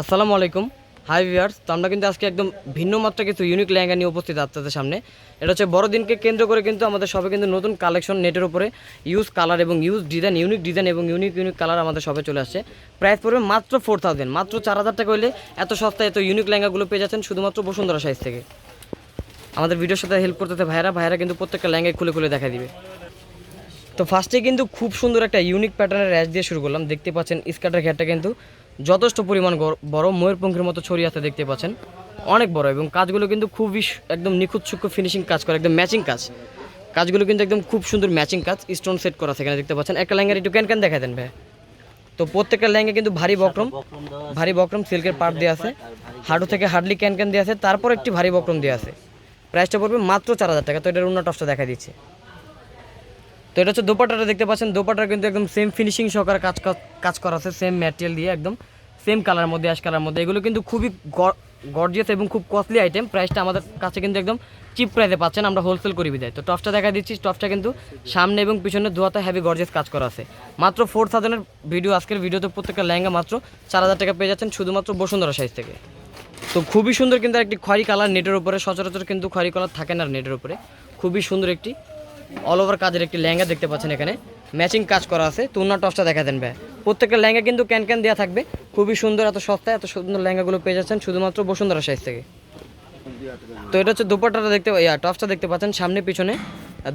আসসালামু আলাইকুম। Hi viewers তো আমরা কিন্তু আজকে একদম ভিন্ন মাত্রা কিছু ইউনিক লেহেঙ্গা নিয়ে উপস্থিত আপনাদের সামনে। এটা হচ্ছে বড়দিনকে কেন্দ্র করে কিন্তু আমাদের সবে কিন্তু নতুন কালেকশন নেটের উপরে ইউজ কালার এবং ইউজ ডিজাইন ইউনিক ডিজাইন এবং ইউনিক ইউনিক কালার আমাদের সবে চলে আসছে। প্রাইস পড়বে মাত্র ফোর থাউজেন্ড মাত্র চার হাজার টাকা হলে এত সস্তায় এত ইউনিক লেহেঙ্গাগুলো পেয়ে যাচ্ছেন শুধুমাত্র বসুন্ধরা সাইজ থেকে। আমাদের ভিডিওর সাথে হেল্প করতে ভাইরা ভাইরা কিন্তু প্রত্যেকটা লেহেঙ্গায় খুলে খুলে দেখা দিবে। তো ফার্স্টে কিন্তু খুব সুন্দর একটা ইউনিক প্যাটার্নের র্যাশ দিয়ে শুরু করলাম। দেখতে পাচ্ছেন স্কার্টের ঘেরটা কিন্তু যথেষ্ট পরিমাণ বড় ময়ূরপঙ্খের মতো ছড়িয়ে আছে দেখতে পাচ্ছেন। অনেক বড় এবং কাজগুলো কিন্তু খুবই একদম নিখুঁত সূক্ষ্ম ফিনিশিং কাজ করে, একদম ম্যাচিং কাজ। কাজগুলো কিন্তু একদম খুব সুন্দর ম্যাচিং কাজ স্টোন সেট করা এখানে দেখতে পাচ্ছেন। একটা লেহেঙ্গার একটু ক্যান ক্যান দেখা দেন ভাই। তো প্রত্যেকটা লেহেঙ্গা কিন্তু ভারী বক্রম ভারী বক্রম সিল্কের পাট দেওয়া আছে। হাঁটু থেকে হার্ডলি ক্যান ক্যান দেওয়া আছে, তারপর একটি ভারী বক্রম দেওয়া আছে। প্রাইসটা পড়বে মাত্র চার হাজার টাকা, তো এটার অন্য টপসটা দেখা দিচ্ছে। তো এটা হচ্ছে দোপাটাটা দেখতে পাচ্ছেন দোপাটার কিন্তু একদম সেম ফিনিশিং সহকারে কাজ কাজ করা আছে সেম ম্যাটেরিয়াল দিয়ে একদম। সেম কালার মধ্যে অ্যাশ কালার মধ্যে। এগুলো কিন্তু খুবই গর্জিয়াস এবং খুব কস্টলি আইটেম প্রাইসটা আমাদের কাছে কিন্তু একদম চিপ প্রাইসে পাচ্ছেন। আমরা হোলসেল করি বিদায়। তো টপসটা দেখা দিচ্ছি। টপসটা কিন্তু সামনে এবং পিছনে দুয়াতে হেভি গর্জিয়াস কাজ করা আছে। মাত্র ফোর থাউজেন্ডের ভিডিও আজকের ভিডিওতে প্রত্যেকটা লেহেঙ্গা মাত্র চার হাজার টাকা পেয়ে যাচ্ছেন শুধুমাত্র বসুন্ধরা সাইজ থেকে। তো খুবই সুন্দর কিন্তু একটি খয়েরি কালার নেটের উপরে। সচরাচর কিন্তু খয়েরি কালার থাকে না নেটের উপরে। খুবই সুন্দর একটি অল ওভার কাজের একটি লেহেঙ্গা দেখতে পাচ্ছেন এখানে। ম্যাচিং কাজ করা আছে। তুলনা টসটা দেখা দেন ভাই। প্রত্যেকটা লেহেঙ্গা কিন্তু ক্যান ক্যান দেওয়া থাকবে। খুবই সুন্দর, এত সস্তায় এত সুন্দর লেহেঙ্গাগুলো পেয়ে যাচ্ছেন শুধুমাত্র বসুন্ধরা সাইজ থেকে। তো এটা হচ্ছে দোপাট্টাটা দেখতে ইয়া টপসটা দেখতে পাচ্ছেন সামনে পিছনে।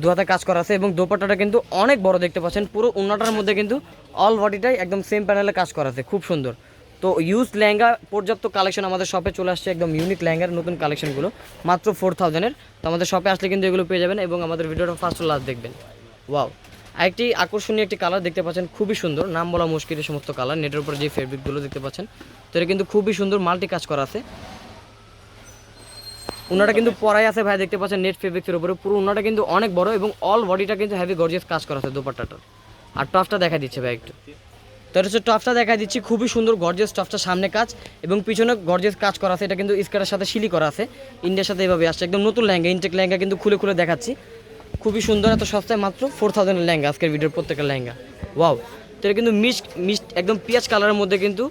দু হাতে কাজ করা আছে এবং দোপাট্টাটা কিন্তু অনেক বড় দেখতে পাচ্ছেন। পুরো উন্নাটার মধ্যে কিন্তু অল বডিটাই একদম সেম প্যানেলে কাজ করা আছে, খুব সুন্দর। তো ইউজ লেহেঙ্গা পর্যাপ্ত কালেকশন আমাদের শপে চলে আসছে একদম ইউনিক লেহেঙ্গার নতুন কালেকশনগুলো মাত্র ফোর থাউজেন্ডের তো আমাদের শপে আসলে কিন্তু এগুলো পেয়ে যাবেন এবং আমাদের ভিডিওটা ফার্স্ট লাস্ট দেখবেন। ওয়াও আরেকটি আকর্ষণীয় একটি কালার দেখতে পাচ্ছেন, খুবই সুন্দর। নাম বলা মুশকিল এই সমস্ত কালার নেটের উপরে যে ফেব্রিকগুলো দেখতে পাচ্ছেন, তো এটা কিন্তু খুবই সুন্দর মাল্টি কাজ করা আছে। উনাটা কিন্তু পরাই আছে ভাই, দেখতে পাচ্ছেন নেট ফেব্রিক্সের উপরে। পুরো উনাটা কিন্তু অনেক বড় এবং অল বডিটা কিন্তু হেভি গর্জিয়াস কাজ করা আছে দোপাট্টাটার আর টপসটা দেখা দিচ্ছে ভাই একটু। তো হচ্ছে টপসটা দেখা দিচ্ছি, খুবই সুন্দর গর্জিয়াস টপসটা সামনে কাজ এবং পিছনে গর্জিয়াস কাজ করা আছে। এটা কিন্তু স্কার্টের সাথে শিলি করা আছে। ইন্ডিয়ার সাথে এভাবে আসছে, একদম নতুন লেহেঙ্গা ইনটেক লেহেঙ্গা কিন্তু খুলে খুলে দেখাচ্ছি। খুবই সুন্দর এত সস্তায়, মাত্র ফোর থাউজেন্ডের লেহেঙ্গা, আজকের ভিডিওর প্রত্যেকটা লেহেঙ্গা। ওয়াও তো এটা কিন্তু মিক্সড মিক্সড একদম পিঁয়াজ কালারের মধ্যে কিন্তু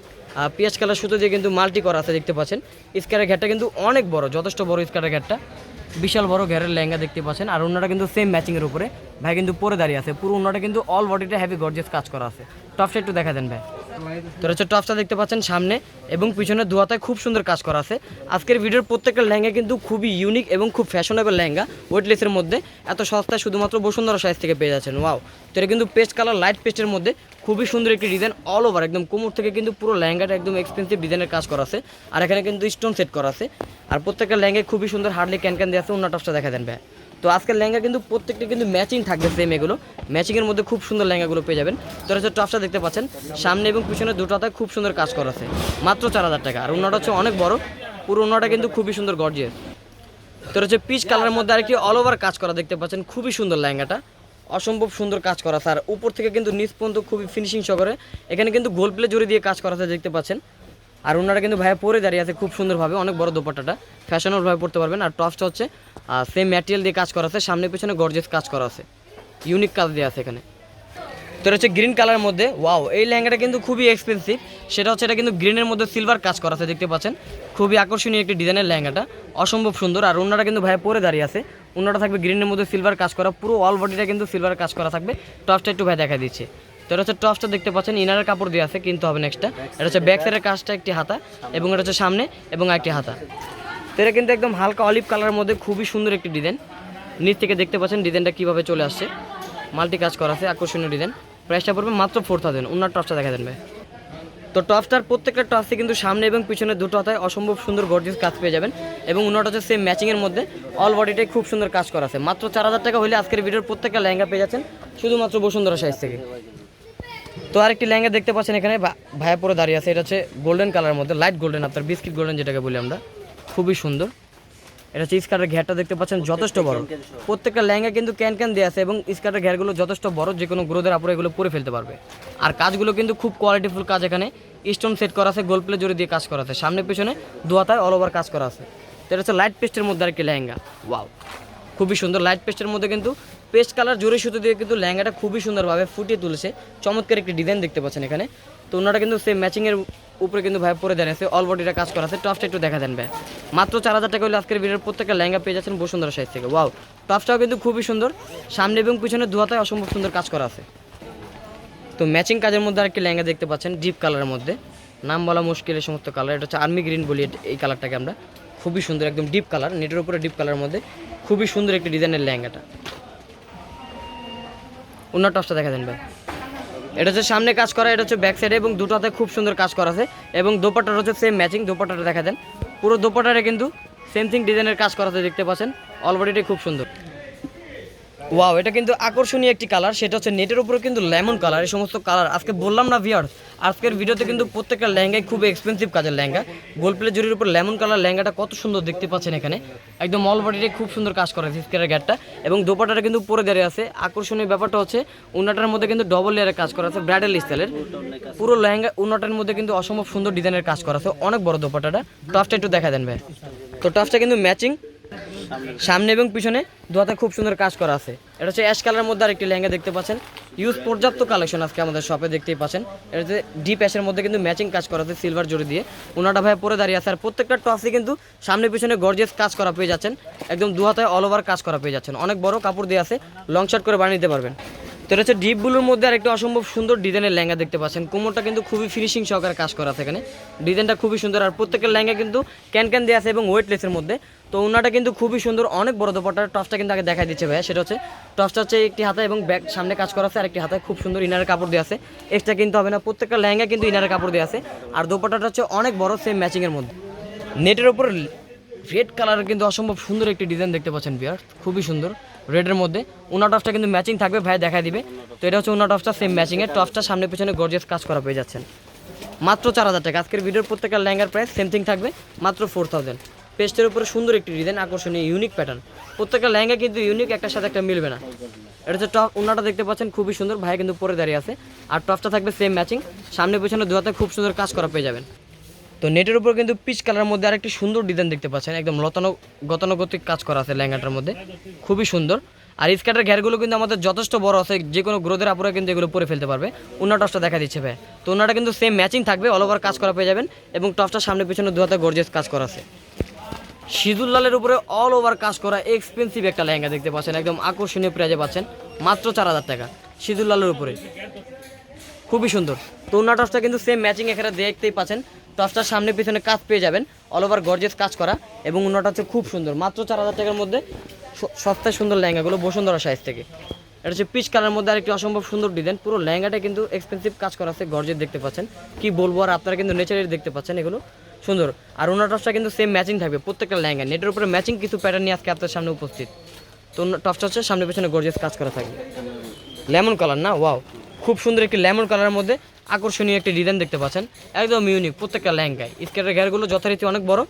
পিঁয়াজ কালার সুতো দিয়ে কিন্তু মাল্টি করা আছে, দেখতে পাচ্ছেন। স্কারের ঘেরটা কিন্তু অনেক বড়, যথেষ্ট বড় স্কারের ঘেরটা। বিশাল বড় ঘেরের লেহেঙ্গা দেখতে পাচ্ছেন। আর অন্যটা কিন্তু সেম ম্যাচিংয়ের উপরে। ভাই কিন্তু পরে দাঁড়িয়ে আছে। পুরো অন্যটা কিন্তু অল বডিটা হেভি গর্জিয়াস কাজ করা আছে। টপসটা একটু দেখা দেন ভাই। তো এটা হচ্ছে টপসটা দেখতে পাচ্ছেন সামনে এবং পিছনে দুয়াতায় খুব সুন্দর কাজ করা আছে। আজকের ভিডিওর প্রত্যেকটা লেহেঙ্গা কিন্তু খুবই ইউনিক এবং খুব ফ্যাশনেবল লেহেঙ্গা ওয়েটলেসের মধ্যে। এত সস্তায় শুধুমাত্র বসুন্ধরা সাইজ থেকে পেয়ে যাচ্ছেন ওয়াও তো এটা কিন্তু পেস্ট কালার লাইট পেস্টের মধ্যে খুবই সুন্দর একটি ডিজাইন অল ওভার একদম কোমর থেকে কিন্তু পুরো লেহেঙ্গাটা একদম এক্সপেন্সিভ ডিজাইনের কাজ করা আছে। আর এখানে কিন্তু স্টোন সেট করা আছে। আর প্রত্যেকটা লেহেঙ্গায় খুবই সুন্দর হার্ডলি ক্যান ক্যান দিয়ে আছে, অন্য টপসটা দেখা দেন ভাই তো আজকের লেহেঙ্গা কিন্তু প্রত্যেকটা কিন্তু ম্যাচিং থাকবে সেম এগুলো। ম্যাচিংয়ের মধ্যে খুব সুন্দর লেহেঙ্গাগুলো পেয়ে যাবেন। তো হচ্ছে টপসটা দেখতে পাচ্ছেন। সামনে এবং পিছনে দুটাতে খুব সুন্দর কাজ করা আছে। মাত্র চার হাজার টাকা। আর অন্যটা হচ্ছে অনেক বড়। পুরো অন্যটা কিন্তু খুবই সুন্দর গর্জিয়াস তো এটা হচ্ছে পিচ কালারের মধ্যে আরেকটি অল ওভার কাজ করা দেখতে পাচ্ছেন। খুবই সুন্দর লেহেঙ্গাটা। অসম্ভব সুন্দর কাজ করা আর উপর থেকে কিন্তু নিচ পর্যন্ত খুবই ফিনিশিং সহকারে। এখানে কিন্তু গোল প্লে জড়ি দিয়ে কাজ করা দেখতে পাচ্ছেন। আর ওনারা কিন্তু ভাইয়া পরে দাঁড়িয়ে আছে খুব সুন্দরভাবে, অনেক বড় দোপাট্টাটা। ফ্যাশনেবলভাবে পড়তে পারবেন। আর টপসটা হচ্ছে সেম ম্যাটেরিয়াল দিয়ে কাজ করা আছে, সামনে পিছনে গর্জিয়াস কাজ করা আছে। ইউনিক কাজ দেওয়া আছে এখানে। তো হচ্ছে গ্রিন কালারের মধ্যে। ওয়াও এই লেহেঙ্গাটা কিন্তু খুবই এক্সপেন্সিভ সেটা হচ্ছে এটা কিন্তু গ্রিনের মধ্যে সিলভার কাজ করা আছে, দেখতে পাচ্ছেন। খুবই আকর্ষণীয় একটি ডিজাইনের লেহেঙ্গাটা। অসম্ভব সুন্দর। আর ওনারা কিন্তু ভাইয়া পরে দাঁড়িয়ে আছে। ওনারা থাকবে গ্রিনের মধ্যে সিলভার কাজ করা। পুরো অল বডিটা কিন্তু সিলভার কাজ করা থাকবে। টপসটা একটু ভাই দেখা দিচ্ছে। তো এটা হচ্ছে টপসটা দেখতে পাচ্ছেন, ইনারের কাপড় দিয়ে আছে, কিনতে হবে নেক্সটটা এটা হচ্ছে ব্যাক সাইডের কাজটা একটি হাতা, এবং এটা হচ্ছে সামনে এবং একটি হাতা। তো এটা কিন্তু একদম হালকা অলিভ কালারের মধ্যে খুবই সুন্দর একটি ডিজাইন নিচ থেকে দেখতে পাচ্ছেন ডিজাইনটা কীভাবে চলে আসছে। মাল্টি কাজ করা আছে, আকর্ষণীয় ডিজাইন প্রাইসটা পড়বে মাত্র ফোর থাউজেন্ড ওনার টপসটা দেখা দেন ভাই তো টপসটার প্রত্যেকটা টপসে কিন্তু সামনে এবং পিছনে দুটো হাতায় অসম্ভব সুন্দর গর্জিয়াস কাজ পেয়ে যাবেন। এবং উনাটা হচ্ছে সেম ম্যাচিংয়ের মধ্যে অল বডিটাই খুব সুন্দর কাজ করা আছে। মাত্র চার হাজার টাকা হলে আজকের ভিডিওর প্রত্যেকটা লেহেঙ্গা পেয়ে যাচ্ছেন, শুধুমাত্র বসুন্ধরা সাইজ থেকে। তো আরেকটি লেহেঙ্গা দেখতে পাচ্ছেন এখানে। ভা- ভাইয়া পরে দাঁড়িয়ে আছে এটা হচ্ছে গোল্ডেন কালারের মধ্যে লাইট গোল্ডেন আপনার বিস্কিট গোল্ডেন যেটাকে বলি আমরা। খুবই সুন্দর। এটা হচ্ছে স্কার্টের ঘেরটা দেখতে পাচ্ছেন যথেষ্ট বড়। প্রত্যেকটা লেহেঙ্গা কিন্তু ক্যান ক্যান দেওয়া আছে এবং স্কার্টের ঘেরগুলো যথেষ্ট বড় যে কোনো গ্রোদের আপুরে এগুলো পরে ফেলতে পারবে। আর কাজগুলো কিন্তু খুব কোয়ালিটিফুল কাজ এখানে। স্টোন সেট করা আছে গোল প্লে জোরে দিয়ে কাজ করা আছে। সামনে পিছনে দোয়াতায় অল ওভার কাজ করা আছে। তো এটা হচ্ছে লাইট পেস্টের মধ্যে আর কি লেহেঙ্গা। ওয়াও খুবই সুন্দর। লাইট পেস্টের মধ্যে কিন্তু পেস্ট কালার জোরে সুতো দিয়ে কিন্তু লেহেঙ্গাটা খুবই সুন্দরভাবে ফুটিয়ে তুলেছে। চমৎকার একটি ডিজাইন দেখতে পাচ্ছেন এখানে। তো ওনারা কিন্তু সেই ম্যাচিংয়ের উপরে কিন্তু ভাই পরে দেন আছে। অল বডিটা কাজ করা আছে। টপসটা একটু দেখা দেন ভাই। মাত্র চার হাজার টাকা হলে আজকের ভিডিওর প্রত্যেকটা লেহেঙ্গা পেয়ে যাচ্ছেন বসুন্ধরা সাইজ থেকে। ওয়াও টপসটাও কিন্তু খুবই সুন্দর। সামনে এবং পিছনে দুহাতায় অসম্ভব সুন্দর কাজ করা আছে। তো ম্যাচিং কাজের মধ্যে আরেকটি লেহেঙ্গা দেখতে পাচ্ছেন ডিপ কালারের মধ্যে। নাম বলা মুশকিল এই সমস্ত কালার এটা হচ্ছে আর্মি গ্রিন বলি এই কালারটাকে আমরা। খুবই সুন্দর, একদম ডিপ কালার নেটের উপরে ডিপ কালারের মধ্যে। খুবই সুন্দর একটি ডিজাইনের লেহেঙ্গাটা। অন্য টপসটা দেখা দেন ভাই। এটা হচ্ছে সামনে কাজ করা, এটা হচ্ছে ব্যাক সাইডে এবং দুটোতে খুব সুন্দর কাজ করা আছে। এবং দোপাটার হচ্ছে সেম ম্যাচিং দোপাটাটা দেখা দেন। পুরো দোপাটারে কিন্তু সেম থিং ডিজাইনের কাজ করাতে দেখতে পাচ্ছেন। অলরেডি খুব সুন্দর। ওয়াও এটা কিন্তু আকর্ষণীয় একটি কালার সেটা হচ্ছে নেটের উপরে কিন্তু লেমন কালার এই সমস্ত কালার আজকে বললাম না ভিয়ার আজকের ভিডিওতে কিন্তু প্রত্যেকটা লেহেঙ্গাই খুব এক্সপেন্সিভ কাজের লেহেঙ্গা গোল প্লে জুড়ির উপর লেমন কালার লেহেঙ্গাটা কত সুন্দর দেখতে পাচ্ছেন এখানে, একদম অল বডিতে খুব সুন্দর কাজ করা আছে স্কেরের গ্যাটটা এবং দোপাটাটা কিন্তু পরে দাঁড়িয়ে আছে, আকর্ষণীয় ব্যাপারটা হচ্ছে উন্নাটার মধ্যে কিন্তু ডবল লেয়ারের কাজ করা আছে ব্রাইডাল স্টাইলের পুরো লেহেঙ্গা উন্নাটার মধ্যে কিন্তু অসম্ভব সুন্দর ডিজাইনের কাজ করা আছে, অনেক বড় দোপাটাটা টপসটা একটু দেখা দেন ভাই। তো টপসটা কিন্তু ম্যাচিং সামনে এবং পিছনে দুহাতে খুব সুন্দর কাজ করা আছে। এটা হচ্ছে অ্যাশ কালারের মধ্যে আরেকটি লেহেঙ্গা দেখতে পাচ্ছেন। ইউজ পর্যাপ্ত কালেকশন আজকে আমাদের শপে দেখতেই পাচ্ছেন। এটা হচ্ছে ডিপ অ্যাশের মধ্যে কিন্তু ম্যাচিং কাজ করা আছে সিলভার জড়ি দিয়ে। ওনাটা ভাই পরে দাঁড়িয়ে আছে। আর প্রত্যেকটা টপসই কিন্তু সামনে পিছনে গর্জিয়াস কাজ করা পেয়ে যাচ্ছেন। একদম দুহাতায় অল ওভার কাজ করা পেয়ে যাচ্ছেন। অনেক বড় কাপড় দিয়ে আছে। লং শার্ট করে বানিয়ে নিতে পারবেন। তো এটা হচ্ছে ডিপ মধ্যে আরেকটা অসম্ভব সুন্দর ডিজাইনের লেহেঙ্গা দেখতে পাচ্ছেন। কোমরটা কিন্তু খুবই ফিনিশিং সহকারে কাজ করা আছে এখানে। ডিজাইনটা খুবই সুন্দর। আর প্রত্যেকের লেহেঙ্গা কিন্তু ক্যান ক্যান দেওয়া আছে এবং ওয়েটলেসের মধ্যে। তো ওনাটা কিন্তু খুবই সুন্দর, অনেক বড় দোপাটার টপসটা কিন্তু আগে দেখাই দিচ্ছে ভাইয়া, সেটা হচ্ছে টপসটা হচ্ছে একটি হাতে এবং ব্যাগ সামনে কাজ করা আছে আর একটি হাতে খুব সুন্দর ইনারের কাপড় দেওয়া আছে। এক্সট্রা কিন্তু হবে না, প্রত্যেকটা লেহেঙ্গা কিন্তু ইনারের কাপড় দেওয়া আছে। আর দোপাটাটা হচ্ছে অনেক বড় সেম ম্যাচিংয়ের মধ্যে। নেটের ওপর রেড কালারের কিন্তু অসম্ভব সুন্দর একটি ডিজাইন দেখতে পাচ্ছেন বিয়ার খুবই সুন্দর। রেডের মধ্যে উনা টপসটা কিন্তু ম্যাচিং থাকবে ভাই দেখা দিবে। তো এটা হচ্ছে উনা টপসটা সেম ম্যাচিংয়ের টপসটা সামনে পিছনে গর্জিয়াস কাজ করা পেয়ে যাচ্ছেন। মাত্র চার হাজার টাকা, আজকের ভিডিওর প্রত্যেকটা লেহেঙ্গার প্রাইস সেম থিং থাকবে, মাত্র ফোর থাউজেন্ড পেস্টের উপরে সুন্দর একটি ডিজাইন আকর্ষণীয় ইউনিক প্যাটার্ন প্রত্যেকটা লেহেঙ্গা কিন্তু ইউনিক একটার সাথে একটা মিলবে না। এটা হচ্ছে টপ উন্নাটা দেখতে পাচ্ছেন, খুবই সুন্দর। ভাই কিন্তু পরে দাঁড়িয়ে আছে। আর টপটা থাকবে সেম ম্যাচিং সামনে পিছনে দুহাতে খুব সুন্দর কাজ করা পেয়ে যাবেন। তো নেটের উপর কিন্তু পিচ কালারের মধ্যে আরেকটি সুন্দর ডিজাইন দেখতে পাচ্ছেন। একদম লতানো গতানুগতিক কাজ করা আছে লেহেঙ্গাটার মধ্যে। খুবই সুন্দর। আর স্কার্টের ঘেরগুলো কিন্তু আমাদের যথেষ্ট বড় আছে। যে কোনো গ্রোথের আপুরা কিন্তু এগুলো পরে ফেলতে পারবে। উন্না টপসটা দেখা দিচ্ছে, ভাই। তো উন্নাটা কিন্তু সেম ম্যাচিং থাকবে। অল ওভার কাজ করা পেয়ে যাবেন। এবং টপসটা সামনে পিছনে দুহাতে গর্জিয়াস কাজ করা আছে। সিঁদুর লালের উপরে অল ওভার কাজ করা এক্সপেন্সিভ একটা লেহেঙ্গা দেখতে পাচ্ছেন। একদম আকর্ষণীয় প্রাইজে পাচ্ছেন। মাত্র চার হাজার টাকা সিঁদুর লালের উপরে। খুবই সুন্দর। তো ওনার টসটা কিন্তু সেম ম্যাচিং এখানে দেখতেই পাচ্ছেন। টসটার সামনে পিছনে কাজ পেয়ে যাবেন। অল ওভার গর্জেস কাজ করা। এবং ওনাটা হচ্ছে খুব সুন্দর। মাত্র চার হাজার টাকার মধ্যে সস্তায় সুন্দর লেহেঙ্গাগুলো বসুন্ধরা সাইজ থেকে। এটা হচ্ছে পিচ কালার মধ্যে আরেকটি অসম্ভব সুন্দর ডিজাইন পুরো লেহেঙ্গাটা কিন্তু এক্সপেন্সিভ কাজ করা আছে গর্জেস দেখতে পাচ্ছেন। কি বলব আর আপনারা কিন্তু নেচারালি দেখতে পাচ্ছেন এগুলো। সুন্দর। আর ওনার টপসটা কিন্তু সেম ম্যাচিং থাকবে প্রত্যেকটা লেহেঙ্গা। নেটের উপরে ম্যাচিং কিছু প্যাটার্ন নিয়ে আজকে আপনার সামনে উপস্থিত। তো টপসটা হচ্ছে সামনে পিছনে গর্জেস কাজ করা থাকবে। লেমন কালার না? ওয়াও খুব সুন্দর একটি লেমন কালারের মধ্যে আকর্ষণীয় একটি ডিজাইন দেখতে পাচ্ছেন। একদম ইউনিক প্রত্যেকটা লেহেঙ্গায়। স্কেটের ঘেরগুলো যথারীতি অনেক বড়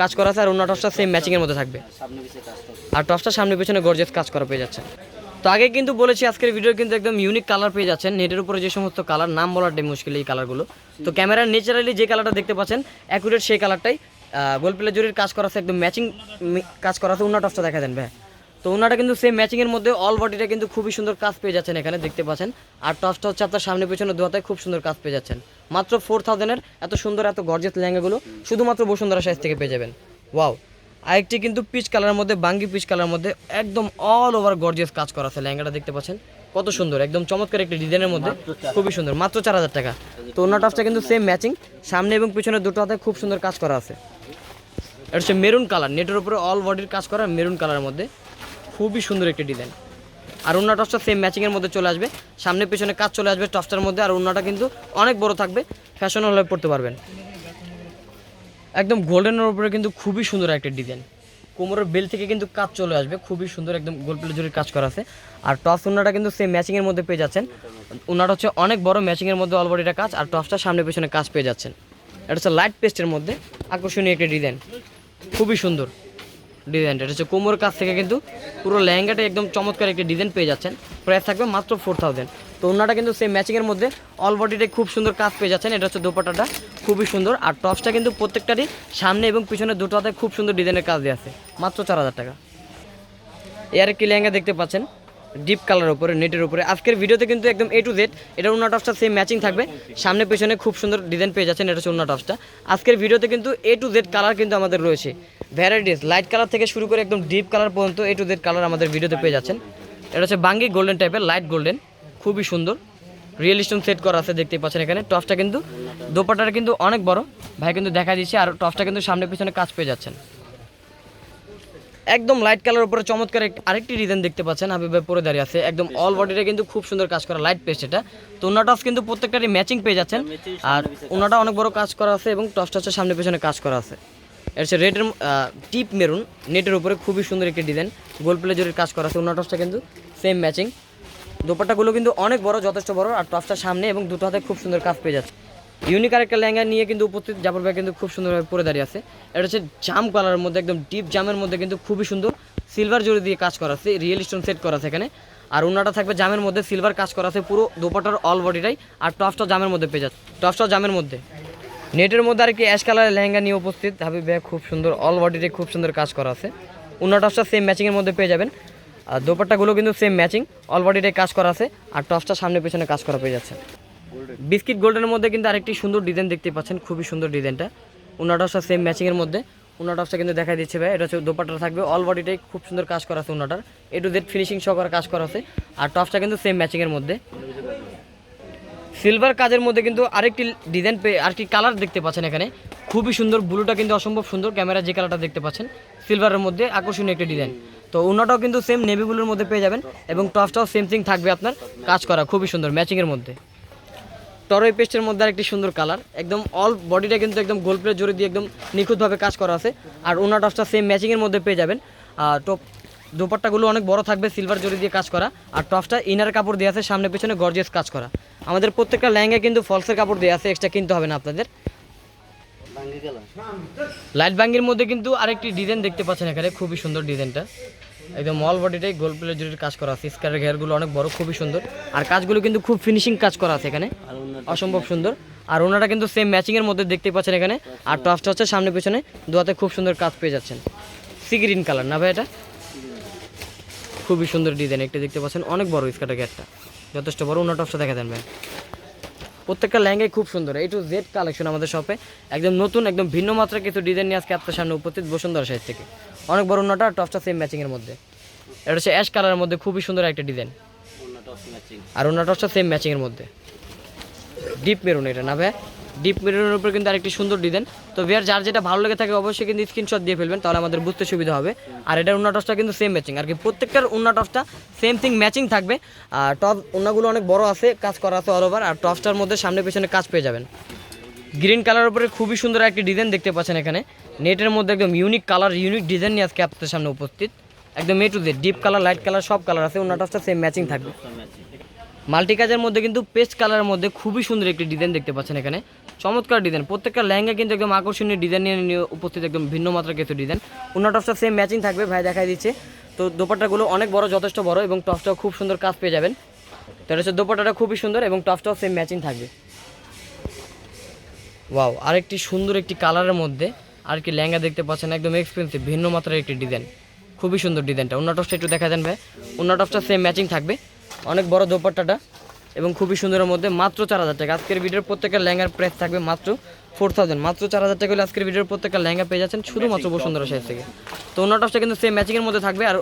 কাজ করা আছে আর অন্য টপসটা সেম ম্যাচিংয়ের মধ্যে থাকবে। আর টপসটা সামনে পেছনে গর্জেস কাজ করা পেয়ে যাচ্ছে তো আগে কিন্তু বলেছি আজকের ভিডিও কিন্তু একদম ইউনিক কালার পেয়ে যাচ্ছেন। নেটের উপরে যে সমস্ত কালার নাম বলাটাই মুশকিল এই কালারগুলো তো ক্যামেরার নেচারালি যে কালারটা দেখতে পাচ্ছেন অ্যাকুরেট সেই কালারটাই গোল জরির কাজ করা আছে একদম ম্যাচিং কাজ করা আছে টপসটা দেখা দেন ভাই। তো ওনাটা কিন্তু সেম ম্যাচিংয়ের মধ্যে অল বডিটা কিন্তু খুবই সুন্দর কাজ পেয়ে যাচ্ছেন এখানে, দেখতে পাচ্ছেন। আর টপসটা হচ্ছে আপনার সামনে পেছনে দোয়াতে খুব সুন্দর কাজ পেয়ে যাচ্ছেন। মাত্র ফোর থাউজেন্ডের এত সুন্দর, এত গর্জেস লেহেঙ্গাগুলো, শুধুমাত্র বসুন্ধরা সাইজ থেকে পেয়ে যাবেন। ওয়াও আরেকটি কিন্তু পিচ কালারের মধ্যে বাঙ্গি পিচ কালারের মধ্যে একদম অল ওভার গর্জিয়াস কাজ করা আছে লেহেঙ্গাটা দেখতে পাচ্ছেন? কত সুন্দর একদম চমৎকার একটি ডিজাইনের মধ্যে। খুবই সুন্দর মাত্র চার হাজার টাকা। তো অন্য টপসটা কিন্তু সেম ম্যাচিং সামনে এবং পিছনে দুটো হাতে খুব সুন্দর কাজ করা আছে। এটা হচ্ছে মেরুন কালার নেটের উপরে অল বডির কাজ করা মেরুন কালারের মধ্যে। খুবই সুন্দর একটি ডিজাইন আর ওনার টপসটা সেম ম্যাচিংয়ের মধ্যে চলে আসবে। সামনে পিছনে কাজ চলে আসবে টপসটার মধ্যে আর ওনাটা কিন্তু অনেক বড় থাকবে। ফ্যাশনাল হয়ে পড়তে পারবেন। একদম গোল্ডেনের উপরে কিন্তু খুবই সুন্দর একটা ডিজাইন কোমরের বেল থেকে কিন্তু কাজ চলে আসবে, খুবই সুন্দর একদম গোল প্লে জুড়ে কাজ করা আছে। আর টপস ওনাটা কিন্তু সেম ম্যাচিংয়ের মধ্যে পেয়ে যাচ্ছেন। ওনাটা হচ্ছে অনেক বড় ম্যাচিংয়ের মধ্যে অলবডিটা কাজ, আর টপসটা সামনে পেছনে কাজ পেয়ে যাচ্ছেন। এটা হচ্ছে লাইট পেস্টের মধ্যে আকর্ষণীয় একটা ডিজাইন খুবই সুন্দর ডিজাইনটা এটা হচ্ছে কোমর কাছ থেকে কিন্তু পুরো লেহেঙ্গাটা একদম চমৎকার একটি ডিজাইন পেয়ে যাচ্ছেন। প্রাইস থাকবে মাত্র ফোর থাউজেন্ড তো ওনাটা কিন্তু সেই ম্যাচিংয়ের মধ্যে অল বডিতে খুব সুন্দর কাজ পেয়ে যাচ্ছেন। এটা হচ্ছে দোপাটাটা খুবই সুন্দর। আর টপসটা কিন্তু প্রত্যেকটারই সামনে এবং পিছনে দুটো হাতে খুব সুন্দর ডিজাইনের কাজ দিয়ে আছে। মাত্র চার হাজার টাকা। এর একটি লেহেঙ্গা দেখতে পাচ্ছেন ডিপ কালার উপরে, নেটের উপরে। আজকের ভিডিওতে কিন্তু একদম এ টু জেড এটা উন্না টপসটা সেম ম্যাচিং থাকবে। সামনে পেছনে খুব সুন্দর ডিজাইন পেয়ে যাচ্ছেন, এটা হচ্ছে উন্না টপসটা আজকের ভিডিওতে কিন্তু এ টু জেড কালার কিন্তু আমাদের রয়েছে। ভ্যারাইটিস লাইট কালার থেকে শুরু করে একদম ডিপ কালার পর্যন্ত এ টু জেড কালার আমাদের ভিডিওতে পেয়ে যাচ্ছেন। এটা হচ্ছে বাঙ্গি গোল্ডেন টাইপের লাইট গোল্ডেন খুবই সুন্দর। রিয়েল স্টোন সেট করা আছে, দেখতেই পাচ্ছেন এখানে। টপসটা কিন্তু দোপাটাটা কিন্তু অনেক বড়। ভাই কিন্তু দেখা দিচ্ছে আর টপসটা কিন্তু সামনে পিছনে কাজ পেয়ে যাচ্ছেন। একদম লাইট কালার উপরে চমৎকার আরেকটি ডিজাইন দেখতে পাচ্ছেন, হাবিব পরে দাঁড়িয়ে আছে। একদম অল বডিটা কিন্তু খুব সুন্দর কাজ করা লাইট পেস্ট এটা। তো ওনার টপস কিন্তু প্রত্যেকটারই ম্যাচিং পেয়ে যাচ্ছেন। আর ওনাটা অনেক বড় কাজ করা আছে এবং টপসটা হচ্ছে সামনে পিছনে কাজ করা আছে। এটা হচ্ছে রেডের টিপ মেরুন নেটের উপরে খুবই সুন্দর একটি ডিজাইন গোল প্লে জরির কাজ করা আছে। ওনার টপসটা কিন্তু সেম ম্যাচিং দোপাট্টাগুলো কিন্তু অনেক বড়, যথেষ্ট বড় আর টপসটা সামনে এবং দুটো হাতে খুব সুন্দর কাজ পেয়ে যাচ্ছে। ইউনিক আরেকটা লেহেঙ্গা নিয়ে কিন্তু উপস্থিত জাফর ভাই কিন্তু খুব সুন্দরভাবে পরে দাঁড়িয়ে আছে। এটা হচ্ছে জাম কালারের মধ্যে, একদম ডিপ জামের মধ্যে কিন্তু খুবই সুন্দর সিলভার জরি দিয়ে কাজ করা আছে রিয়েল স্টোন সেট করা আছে এখানে। আর ওনাটা থাকবে জামের মধ্যে সিলভার কাজ করা আছে পুরো দোপাটার অল বডিটাই আর টপসটা জামের মধ্যে পেয়ে যাচ্ছে টপসটা জামের মধ্যে। নেটের মধ্যে আর কি অ্যাশ কালারের লেহেঙ্গা নিয়ে উপস্থিত। হাবিব ভাই খুব সুন্দর অল বডিটাই খুব সুন্দর কাজ করা আছে। উন্না টপসটা সেম ম্যাচিংয়ের মধ্যে পেয়ে যাবেন। আর দোপাট্টাগুলো কিন্তু সেম ম্যাচিং অল বডিটাই কাজ করা আছে, আর টপসটা সামনে পেছনে কাজ করা পেয়ে যাচ্ছে। বিস্কিট গোল্ডেনের মধ্যে কিন্তু আরেকটি সুন্দর ডিজাইন দেখতে পাচ্ছেন, খুবই সুন্দর ডিজাইনটা উন্না টপসটা সেম ম্যাচিংয়ের মধ্যে। উন্না টপসটা কিন্তু দেখা দিচ্ছে ভাই, এটা হচ্ছে দোপাট্টা থাকবে অল বডিটাই খুব সুন্দর কাজ করা আছে উন্নাটার এ টু জেড ফিনিশিং সহকারে কাজ করা আছে, আর টপসটা কিন্তু সেম ম্যাচিংয়ের মধ্যে। সিলভার কাজের মধ্যে কিন্তু আরেকটি ডিজাইন পেয়ে আরেকটি কালার দেখতে পাচ্ছেন এখানে। খুবই সুন্দর ব্লুটা কিন্তু অসম্ভব সুন্দর ক্যামেরা যে কালারটা দেখতে পাচ্ছেন সিলভারের মধ্যে আকর্ষণীয় একটি ডিজাইন তো অন্যটাও কিন্তু সেম নেভি ব্লুর মধ্যে পেয়ে যাবেন এবং টপসটাও সেম থিং থাকবে আপনার। কাজ করা খুবই সুন্দর ম্যাচিংয়ের মধ্যে। টরই পেস্টের মধ্যে আরেকটি সুন্দর কালার একদম অল বডিটা কিন্তু একদম গোল প্লেট জোরে দিয়ে একদম নিখুঁতভাবে কাজ করা আছে। আর ওনার টপসটা সেম ম্যাচিংয়ের মধ্যে পেয়ে যাবেন। আর টপ দোপাট্টাগুলো অনেক বড় থাকবে সিলভার জরি দিয়ে কাজ করা। আর টপসটা ইনার কাপড় দিয়ে আছে সামনে পেছনে গর্জিয়াস কাজ করা। আমাদের প্রত্যেকটা লেহেঙ্গা কিন্তু ফলসের কাপড় দিয়ে আছে এক্সট্রা কিনতে হবে না আপনাদের। লাইট বাঙ্গির মধ্যে কিন্তু আরেকটি ডিজাইন দেখতে পাচ্ছেন এখানে খুবই সুন্দর ডিজাইনটা একদম অল বডিটাই গোল প্লেট জরির কাজ করা আছে। স্কারের ঘেরগুলো অনেক বড় খুবই সুন্দর। আর কাজগুলো কিন্তু খুব ফিনিশিং কাজ করা আছে এখানে। অসম্ভব সুন্দর। আর ওনারা কিন্তু সেম ম্যাচিংয়ের মধ্যে দেখতে পাচ্ছেন এখানে। আর টপসটা হচ্ছে সামনে পেছনে। দুয়াতে খুব সুন্দর কাজ পেয়ে যাচ্ছেন। সি গ্রিন কালার না ভাই এটা? খুবই সুন্দর ডিজাইন একটা দেখতে পাচ্ছেন। অনেক বড় স্কার্টের গেটটা যথেষ্ট বড়। ওনার টপসটা দেখা দেন ভাই। প্রত্যেকটা লেহেঙ্গাই খুব সুন্দর। এই টু জেড কালেকশন আমাদের শপে একদম নতুন একদম ভিন্ন মাত্রার কিছু ডিজাইন নিয়ে আজকে আপনার সামনে উপস্থিত বসুন্ধরা সাইড থেকে। অনেক বড় আর টপসটা সেম ম্যাচিংয়ের মধ্যে। এটা হচ্ছে অ্যাশ কালারের মধ্যে খুবই সুন্দর একটা ডিজাইন আর ওনার টপসটা সেম ম্যাচিংয়ের মধ্যে। ডিপ মেরুন এটা না ভাই? ডিপ মেরুনের উপর কিন্তু আরেকটি সুন্দর ডিজাইন তো ভিয়ার যার যেটা ভালো লেগে থাকে অবশ্যই কিন্তু স্ক্রিনশট দিয়ে ফেলবেন, তাহলে আমাদের বুঝতে সুবিধা হবে। আর এটার উন্না টসটা কিন্তু সেম ম্যাচিং আর কি প্রত্যেকটার উন্না টসটা সেম থিং ম্যাচিং থাকবে। আর টপ উন্নাগুলো অনেক বড় আছে, কাজ করা আছে অল ওভার আর টপসটার মধ্যে সামনে পেছনে কাজ পেয়ে যাবেন। গ্রিন কালার উপরে খুবই সুন্দর একটি ডিজাইন দেখতে পাচ্ছেন এখানে। নেটের মধ্যে একদম ইউনিক কালার ইউনিক ডিজাইন নিয়ে আজকে আপনাদের সামনে উপস্থিত। একদম A to Z deep colour light colour সব কালার আছে উন্না টসটা সেম ম্যাচিং থাকবে। মাল্টি কাজের মধ্যে কিন্তু পেস্ট কালারের মধ্যে খুবই সুন্দর একটি ডিজাইন দেখতে পাচ্ছেন এখানে। চমৎকার ডিজাইন প্রত্যেকটা লেহেঙ্গা কিন্তু একদম আকর্ষণীয় ডিজাইন নিয়ে উপস্থিত, একদম ভিন্ন মাত্রার কিছু ডিজাইন অন্য টপসটা সেম ম্যাচিং থাকবে, ভাই দেখাই দিচ্ছে। তো দোপাট্টাগুলো অনেক বড়, যথেষ্ট বড় এবং টপসটাও খুব সুন্দর কাজ পেয়ে যাবেন। তো হচ্ছে দোপাট্টাটা খুবই সুন্দর এবং টপসটাও সেম ম্যাচিং থাকবে। ওয়াও আরেকটি সুন্দর একটি কালারের মধ্যে আর কি লেহেঙ্গা দেখতে পাচ্ছেন, একদম এক্সপেন্সিভ ভিন্ন মাত্রার একটি ডিজাইন খুবই সুন্দর ডিজাইনটা অন্য টপসটা একটু দেখা যান ভাই। অন্য টপসটা সেম ম্যাচিং থাকবে। অনেক বড় দোপাট্টাটা এবং খুবই সুন্দরের মধ্যে মাত্র চার হাজার টাকা। আজকের ভিডিওর প্রত্যেকটা লেহেঙ্গার প্রাইস থাকবে মাত্র ফোর থাউজেন্ড মাত্র চার হাজার টাকা হলে আজকের ভিডিওর প্রত্যেকটা লেহেঙ্গা পেয়ে যাচ্ছেন শুধুমাত্র বসুন্ধরা সাইজ থেকে। তো অন্য টপসটা কিন্তু সেম ম্যাচিংয়ের মধ্যে থাকবে। আর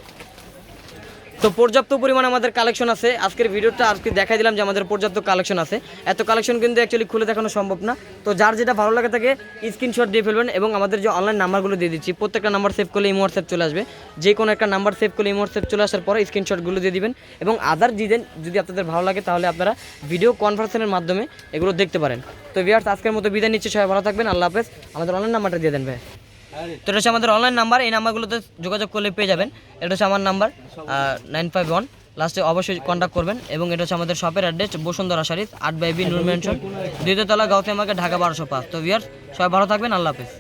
তো পর্যাপ্ত পরিমাণে আমাদের কালেকশন আছে। আজকের ভিডিওটা আজকে দেখাই দিলাম যে আমাদের পর্যাপ্ত কালেকশন আছে। এত কালেকশন কিন্তু অ্যাকচুয়ালি খুলে দেখানো সম্ভব না। তো যার যেটা ভালো লাগে থাকে স্ক্রিনশট দিয়ে ফেলবেন এবং আমাদের যে অনলাইন নাম্বারগুলো দিয়ে দিচ্ছি, প্রত্যেকটা নাম্বার সেভ করলে এই হোয়াটসঅ্যাপ চলে আসবে। যে কোনো একটা নাম্বার সেভ করলে এই হোয়াটসঅ্যাপ চলে আসার পরে স্ক্রিনশটগুলো দিয়ে দিবেন এবং আদার ডিজাইন যদি আপনাদের ভালো লাগে তাহলে আপনারা ভিডিও কনফারেন্সের মাধ্যমে এগুলো দেখতে পারেন। তো ভিয়ার্স আজকের মতো বিদায় নিচ্ছে। সবাই ভালো থাকবেন। আল্লাহ হাফেজ। আমাদের অনলাইন নাম্বারটা দিয়ে দেন ভাই। তো এটা হচ্ছে আমাদের অনলাইন নাম্বার এই নাম্বারগুলোতে যোগাযোগ করলে পেয়ে যাবেন। এটা হচ্ছে আমার নাম্বার নাইন ফাইভ ওয়ান লাস্টে অবশ্যই কন্ট্যাক্ট করবেন এবং এটা হচ্ছে আমাদের শপের অ্যাড্রেস বসুন্ধরা শাড়ি আট বাই বি, নুর মেনশন দ্বিতীয়তলা গাউতে আমাকে ঢাকা বারোশো পাঁচ। তো ভিয়ার সবাই ভালো থাকবেন, আল্লাহ হাফেজ।